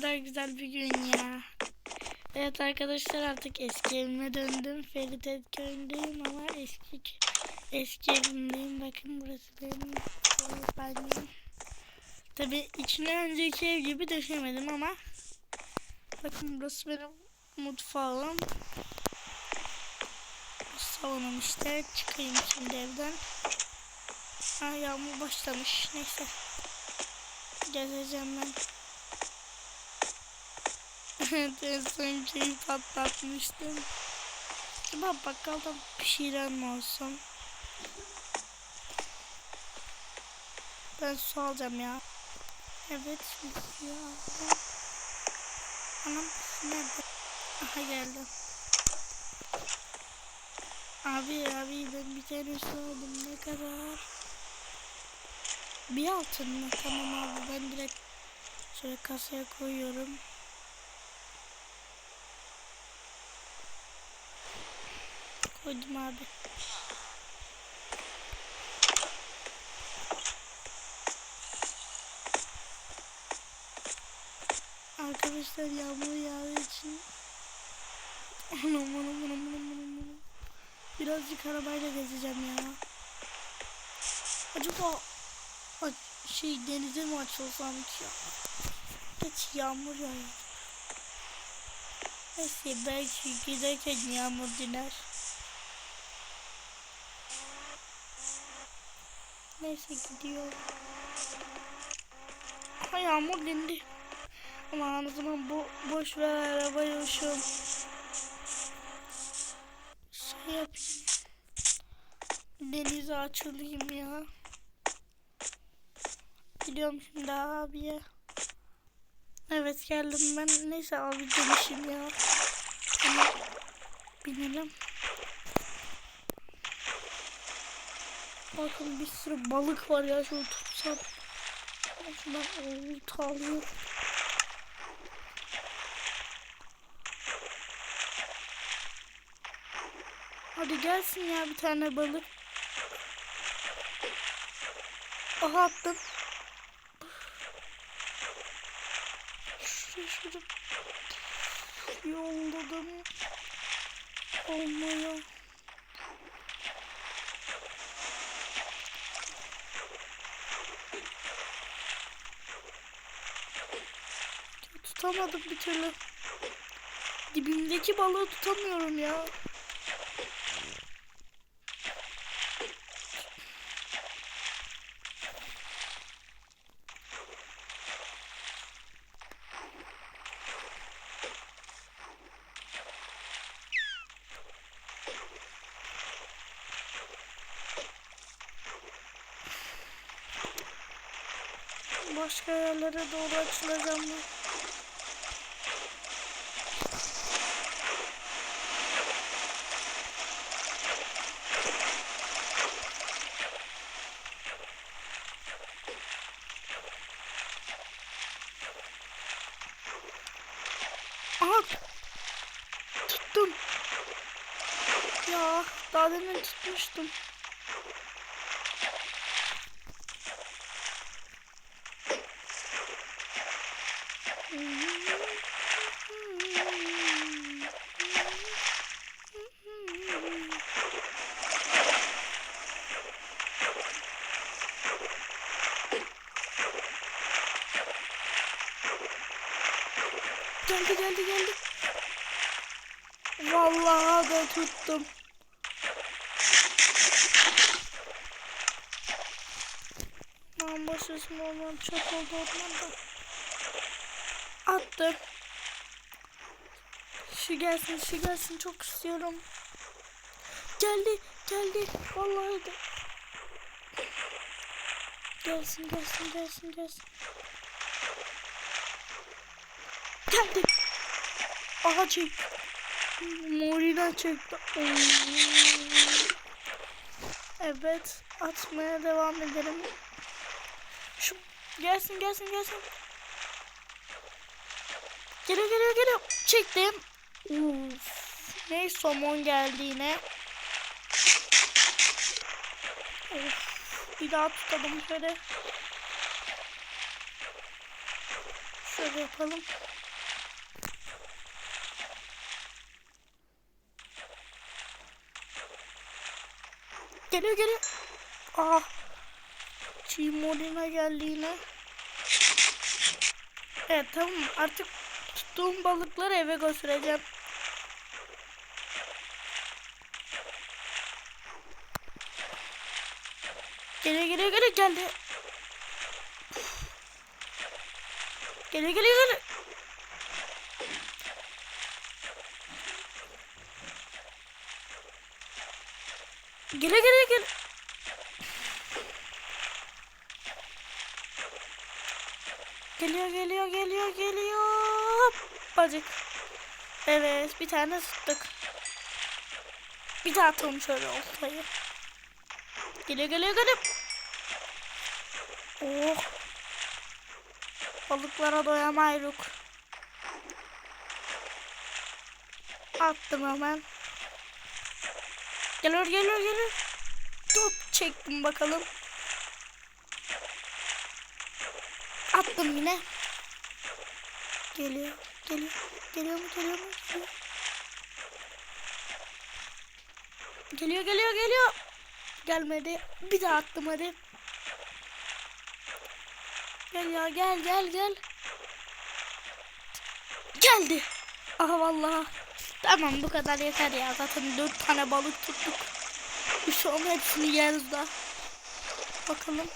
kadar güzel bir gün ya. Evet arkadaşlar artık eski evime döndüm. Feridet köyündeyim ama eski eski evimdeyim. Bakın burası benim banyom. Tabi içine önceki ev gibi döşemedim ama bakın burası benim mutfağım. Salonum işte. Çıkayım şimdi evden. Ha yağmur başlamış. Neyse. Gezeceğim ben. En son şeyi patlatmıştım. Acaba bakkalda bir şeyler mi olsun? Ben su alacağım ya. Evet su ya. Anam nerede? Aha geldi. Abi abi ben bir tane su aldım ne kadar? Bir altın mı? Tamam abi ben direkt şöyle kasaya koyuyorum. Koydum abi. Arkadaşlar yağmur yağdığı için anam anam anam anam anam. Birazcık arabayla gezeceğim ya. Acaba a- şey denize mi açılsam ki ya? Geç yağmur yağıyor. Neyse belki giderken yağmur diner. Neyse gidiyor. Ha yağmur dindi. Ama o zaman bu boş ver arabayı şu şey yapayım. Denize açılayım ya. Gidiyorum şimdi abiye. Evet geldim ben. Neyse abi dönüşüm ya. Ama binelim. Bakın bir sürü balık var ya. Şunu tutsam. Şuradan olta alayım. Hadi gelsin ya bir tane balık. Aha attım. Şuraya şuraya. Yolladım. Olmuyor. Tutamadım bir türlü. Dibimdeki balığı tutamıyorum ya. Başka yerlere doğru açılacağım. Aha! Tuttum. Ya daha demin tutmuştum. Geldi geldi geldi. Vallahi da tuttum. Başlasın orman çok oldu ormanda. Attım. Şu gelsin şu gelsin çok istiyorum. Geldi geldi vallahi de. Gelsin gelsin gelsin gelsin. Geldi. Aha çek. Morina çekti. Evet. Atmaya devam edelim. Gelsin gelsin gelsin. Geliyor geliyor geliyor. Çektim. Uf. Ne somon geldi yine. Of. Bir daha tutalım şöyle. Şöyle yapalım. Geliyor geliyor. Aa. Çiğ Molina geldi yine. Evet tamam artık tuttuğum balıkları eve götüreceğim. Geliyor geliyor geliyor geldi. Geliyor geliyor geliyor. Geliyor geliyor geliyor. Geliyor geliyor geliyor geliyor. Bacık. Evet bir tane tuttuk. Bir daha atalım şöyle oltayı. Geliyor geliyor geliyor. Oh. Balıklara doyamayız. Attım hemen. Geliyor geliyor geliyor. Top çektim bakalım. Attım yine. Geliyor. Geliyor. Geliyor mu? Geliyor mu? Geliyor. Geliyor geliyor geliyor. Gelmedi. Bir daha attım hadi. Gel ya gel gel gel. Geldi. Aha vallahi. Tamam bu kadar yeter ya. Zaten dört tane balık tuttuk. Şu an hepsini yeriz daha. Bakalım.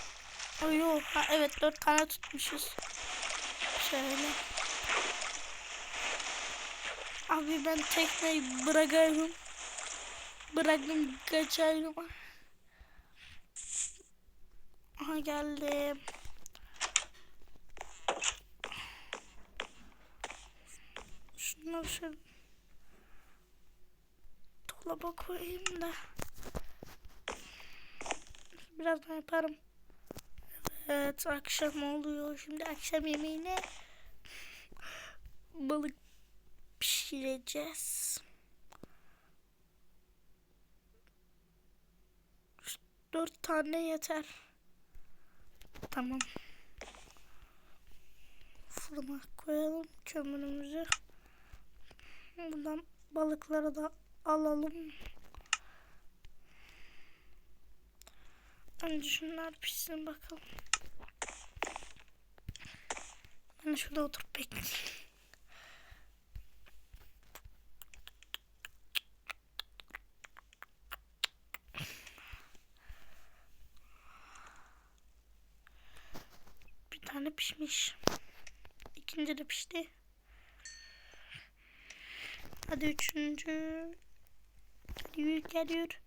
Ay yok. Ha, evet dört tane tutmuşuz. Şöyle. Abi ben tekneyi bırakıyorum. Bıraktım kaçıyorum. Aha geldim. Şunları şöyle dolaba koyayım da. Birazdan yaparım. Evet akşam oluyor. Şimdi akşam yemeğine balık pişireceğiz. Dört tane yeter. Tamam. Fırına koyalım kömürümüzü. Buradan balıkları da alalım. Önce şunlar pişsin bakalım. Ben şurada oturup bekleyeyim. Bir tane pişmiş. İkinci de pişti. Hadi üçüncü. Geliyor geliyor.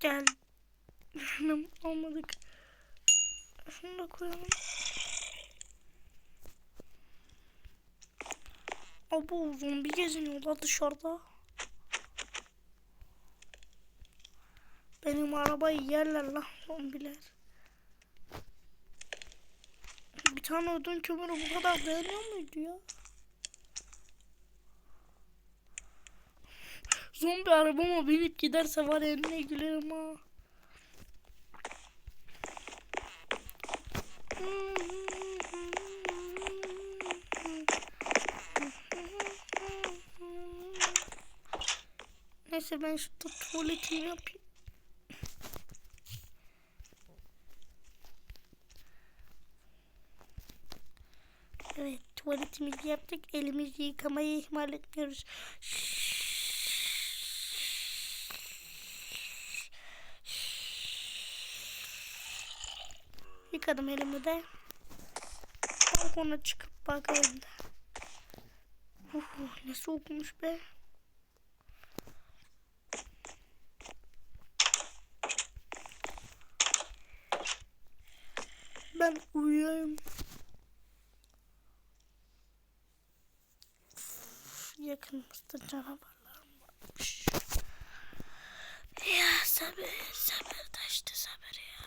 Gel. Şunu almadık. Şunu da koyalım. Abo zombi geziniyorlar dışarıda. Benim arabayı yerler lan zombiler. Bir tane odun kömürü bu kadar dayanıyor muydu ya? Zombi arabama binip giderse var ya ne gülerim ha. Neyse ben şu tuvaletimi yapayım. Evet tuvaletimizi yaptık. Elimizi yıkamayı ihmal etmiyoruz. Yıkadım elimi de. Balkona çıkıp bakalım da. Uh, ne soğukmuş be. Ben uyuyayım. Yakınımızda canavarlar varmış. Ya sabır, sabır taştı sabır ya.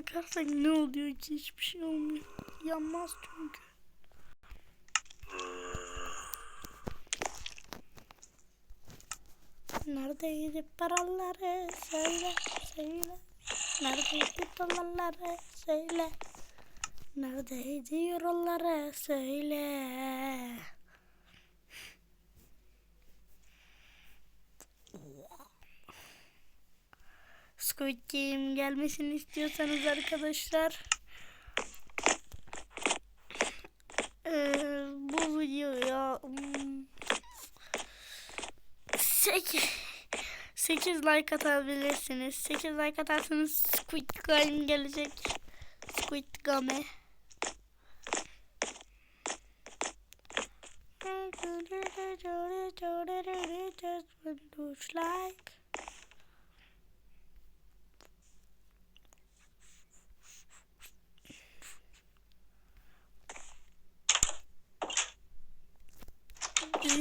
Yakarsak ne oluyor ki hiçbir şey olmuyor. Yanmaz çünkü. Neredeydi paraları söyle söyle. Neredeydi dolarları söyle. Neredeydi euroları söyle. Squid Game gelmesini istiyorsanız arkadaşlar eee, bu videoya hmm, 8 8 like atabilirsiniz. 8 like atarsanız Squid Game gelecek. Squid Game. Just like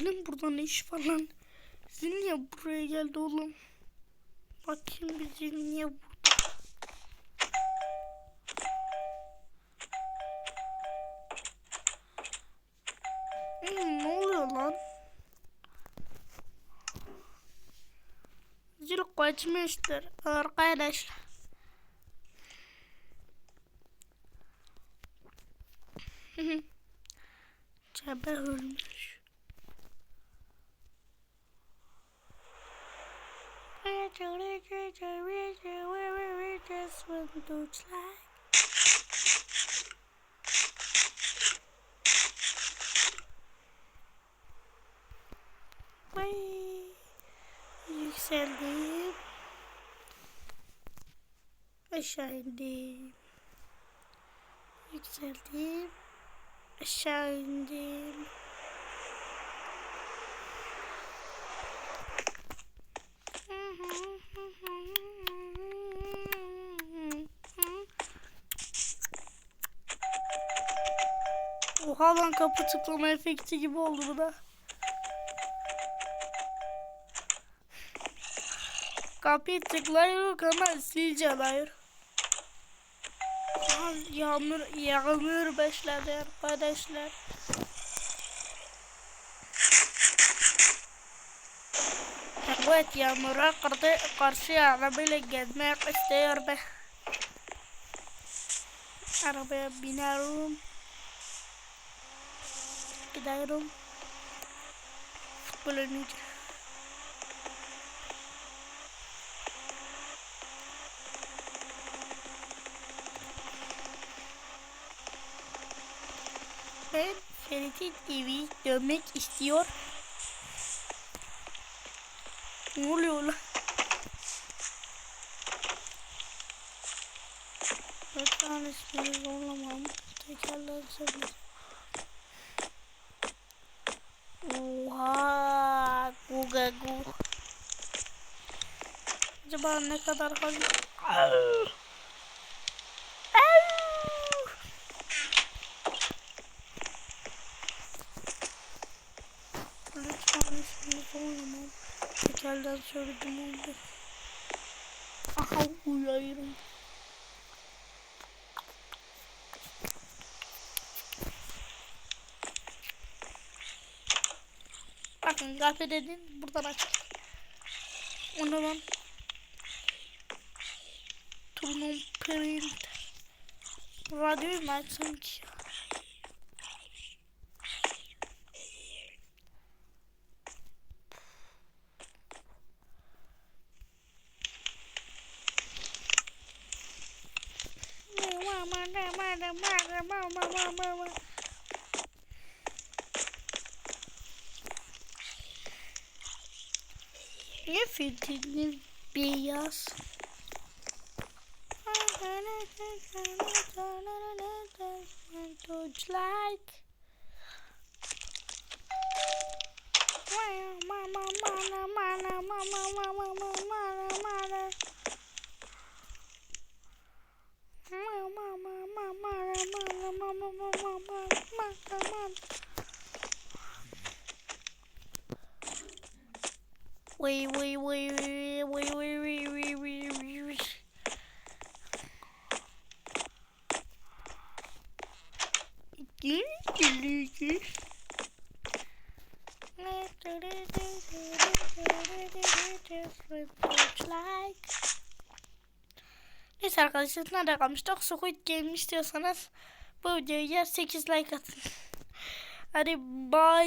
Zeynep burada ne iş var lan? Zil niye buraya geldi oğlum? Bakayım bir niye burada? Hmm, ne oluyor lan? Zil kaçmıştır arkadaşlar. Cebe ölmüş. Ay, yükseldim. Aşağı indim. Yükseldim. Aşağı indim. Oha lan kapı tıklama efekti gibi oldu bu da. Kapıyı tıklıyor ama sil çalıyor. Aa, Yağmur, yağmur başladı arkadaşlar. Evet yağmura karşı arabayla gezmek istiyor be. Arabaya binerim. Gidiyorum. Futbol oynayacağım. Ben Ferit'in evi dönmek istiyor. Ne oluyor lan? Dört tanesini zorlamam. Tekerler söyleyeyim. Oha, guga gu. Acaba ne kadar. Au. Lütfen ismini zorlamam. Tekerler söyledim oldu. Aha uyarım. bakın kahve dediğim buradan aç. Onu ben Turnum print Radyoyu mu açsam ki? Mama, mama, mama, mama, mama, mama, mama. Niye filtriniz beyaz? Torchlight. Mama, mama, mama, mama, mama, mama, mama. Mama, mama, mama, mama, mama, mama, mama, mama. Vıy vıy vıy vıy vıy vıy vıy vıy vıy. Gel gel gel. Neyse arkadaşlar nerede kalmıştık? Squid Game istiyorsanız bu videoya 8 like atın. Hadi bye.